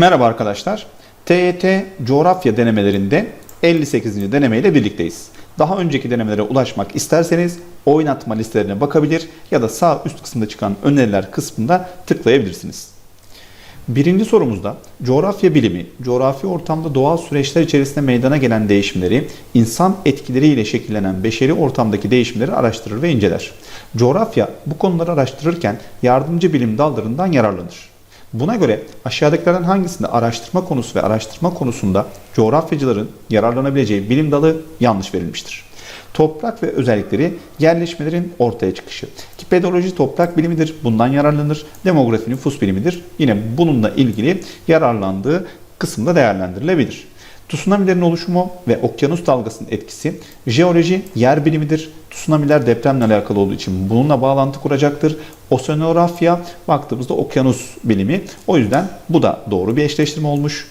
Merhaba arkadaşlar. TYT coğrafya denemelerinde 58. denemeyle birlikteyiz. Daha önceki denemelere ulaşmak isterseniz oynatma listelerine bakabilir ya da sağ üst kısımda çıkan öneriler kısmında tıklayabilirsiniz. Birinci sorumuzda coğrafya bilimi, coğrafi ortamda doğal süreçler içerisinde meydana gelen değişimleri, insan etkileriyle şekillenen beşeri ortamdaki değişimleri araştırır ve inceler. Coğrafya bu konuları araştırırken yardımcı bilim dallarından yararlanır. Buna göre aşağıdakilerden hangisinde araştırma konusu ve araştırma konusunda coğrafyacıların yararlanabileceği bilim dalı yanlış verilmiştir. Toprak ve özellikleri yerleşmelerin ortaya çıkışı. Ki pedoloji toprak bilimidir. Bundan yararlanır. Demografi nüfus bilimidir. Yine bununla ilgili yararlandığı kısımda değerlendirilebilir. Tsunamilerin oluşumu ve okyanus dalgasının etkisi, jeoloji yer bilimidir. Tsunamiler depremle alakalı olduğu için bununla bağlantı kuracaktır. Oseanografya baktığımızda okyanus bilimi. O yüzden bu da doğru bir eşleştirme olmuş.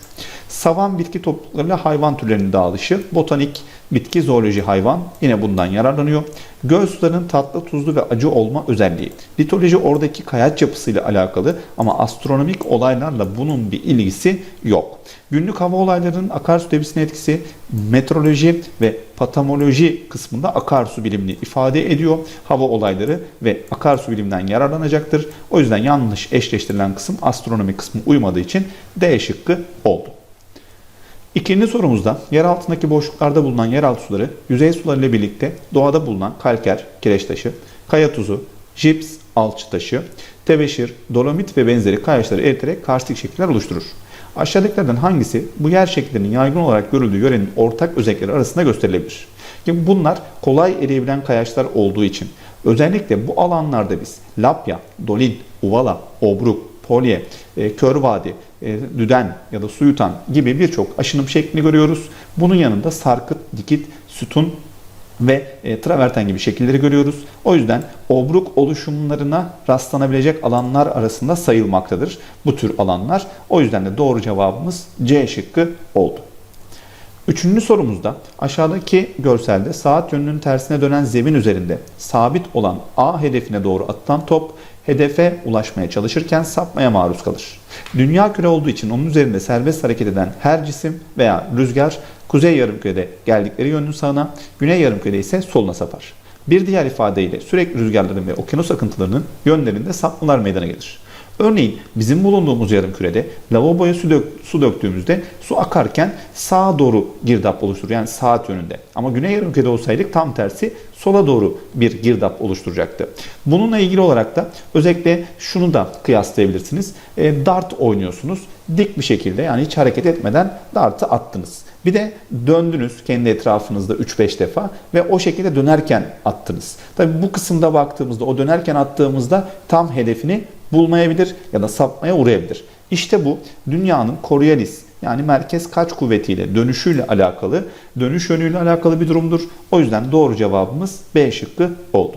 Savan bitki topluluklarıyla hayvan türlerinin dağılışı, botanik, bitki, zooloji, hayvan yine bundan yararlanıyor. Göl sularının tatlı, tuzlu ve acı olma özelliği. Litoloji oradaki kayaç yapısıyla alakalı ama astronomik olaylarla bunun bir ilgisi yok. Günlük hava olaylarının akarsu debisine etkisi, meteoroloji ve patamoloji kısmında akarsu bilimini ifade ediyor. Hava olayları ve akarsu bilimden yararlanacaktır. O yüzden yanlış eşleştirilen kısım astronomi kısmı uymadığı için D şıkkı oldu. İkinci sorumuzda yer altındaki boşluklarda bulunan yeraltı suları yüzey suları ile birlikte doğada bulunan kalker, kireç taşı, kaya tuzu, jips, alçı taşı, tebeşir, dolomit ve benzeri kayaçları eriterek karstik şekiller oluşturur. Aşağıdakilerden hangisi bu yer şekillerinin yaygın olarak görüldüğü yörenin ortak özellikleri arasında gösterilebilir? Şimdi bunlar kolay eriyebilen kayaçlar olduğu için özellikle bu alanlarda biz Lapya, Dolin, Uvala, Obruk, Polye, e, Kör Vadi, e, Düden ya da Suyutan gibi birçok aşınım şeklini görüyoruz. Bunun yanında sarkıt, dikit, sütun ve e, traverten gibi şekilleri görüyoruz. O yüzden obruk oluşumlarına rastlanabilecek alanlar arasında sayılmaktadır bu tür alanlar. O yüzden de doğru cevabımız C şıkkı oldu. Üçüncü sorumuzda aşağıdaki görselde saat yönünün tersine dönen zemin üzerinde sabit olan A hedefine doğru atılan top hedefe ulaşmaya çalışırken sapmaya maruz kalır. Dünya küre olduğu için onun üzerinde serbest hareket eden her cisim veya rüzgar kuzey yarımkürede geldikleri yönün sağına, güney yarımkürede ise soluna sapar. Bir diğer ifadeyle sürekli rüzgarların ve okyanus akıntılarının yönlerinde sapmalar meydana gelir. Örneğin bizim bulunduğumuz yarım kürede lavaboya su, dök, su döktüğümüzde su akarken sağa doğru girdap oluşturur. Yani saat yönünde. Ama güney yarım kürede olsaydık tam tersi sola doğru bir girdap oluşturacaktı. Bununla ilgili olarak da özellikle şunu da kıyaslayabilirsiniz. E, dart oynuyorsunuz. Dik bir şekilde yani hiç hareket etmeden dartı attınız. Bir de döndünüz kendi etrafınızda 3-5 defa ve o şekilde dönerken attınız. Tabi bu kısımda baktığımızda o dönerken attığımızda tam hedefini bulmayabilir ya da sapmaya uğrayabilir. İşte bu dünyanın Coriolis yani merkez kaç kuvvetiyle dönüşüyle alakalı, dönüş yönüyle alakalı bir durumdur. O yüzden doğru cevabımız B şıkkı oldu.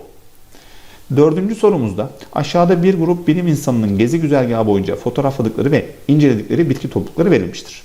Dördüncü sorumuzda aşağıda bir grup bilim insanının gezi güzergahı boyunca fotoğrafladıkları ve inceledikleri bitki toplulukları verilmiştir.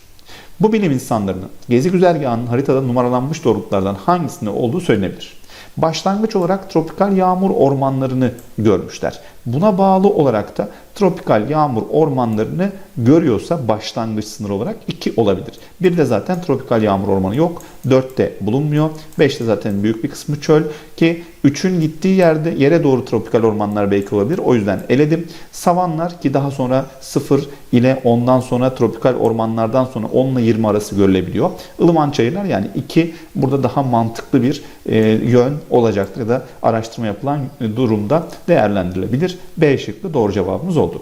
Bu bilim insanlarının gezi güzergahının haritada numaralanmış doğrultulardan hangisinde olduğu söylenebilir. Başlangıç olarak tropikal yağmur ormanlarını görmüşler. Buna bağlı olarak da tropikal yağmur ormanlarını görüyorsa başlangıç sınır olarak 2 olabilir. Bir de zaten tropikal yağmur ormanı yok. 4'te bulunmuyor. 5'te zaten büyük bir kısmı çöl ki 3'ün gittiği yerde yere doğru tropikal ormanlar belki olabilir. O yüzden eledim. Savanlar ki daha sonra 0 ile 10'dan sonra tropikal ormanlardan sonra 10 ile 20 arası görülebiliyor. Ilıman çayırlar yani 2 burada daha mantıklı bir e, yön olacaktır ya da araştırma yapılan durumda değerlendirilebilir. B şıkkı doğru cevabımız oldu.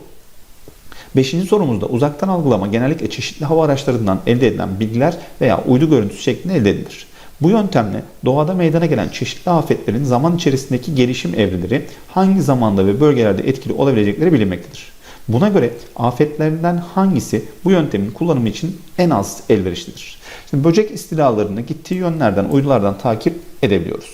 Beşinci sorumuzda uzaktan algılama genellikle çeşitli hava araçlarından elde edilen bilgiler veya uydu görüntüsü şeklinde elde edilir. Bu yöntemle doğada meydana gelen çeşitli afetlerin zaman içerisindeki gelişim evreleri hangi zamanda ve bölgelerde etkili olabilecekleri bilinmektedir. Buna göre afetlerden hangisi bu yöntemin kullanımı için en az elverişlidir? Şimdi böcek istilalarını gittiği yönlerden, uydulardan takip edebiliyoruz.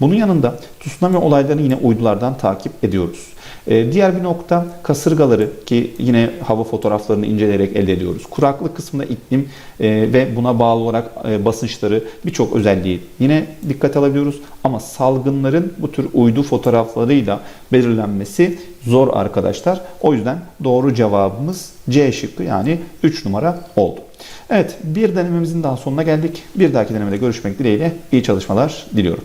Bunun yanında tsunami olaylarını yine uydulardan takip ediyoruz. E, diğer bir nokta kasırgaları ki yine hava fotoğraflarını inceleyerek elde ediyoruz. Kuraklık kısmında iklim e, ve buna bağlı olarak e, basınçları birçok özelliği yine dikkate alabiliyoruz. Ama salgınların bu tür uydu fotoğraflarıyla belirlenmesi zor arkadaşlar. O yüzden doğru cevabımız C şıkkı yani 3 numara oldu. Evet bir denememizin daha sonuna geldik. Bir dahaki denemede görüşmek dileğiyle iyi çalışmalar diliyorum.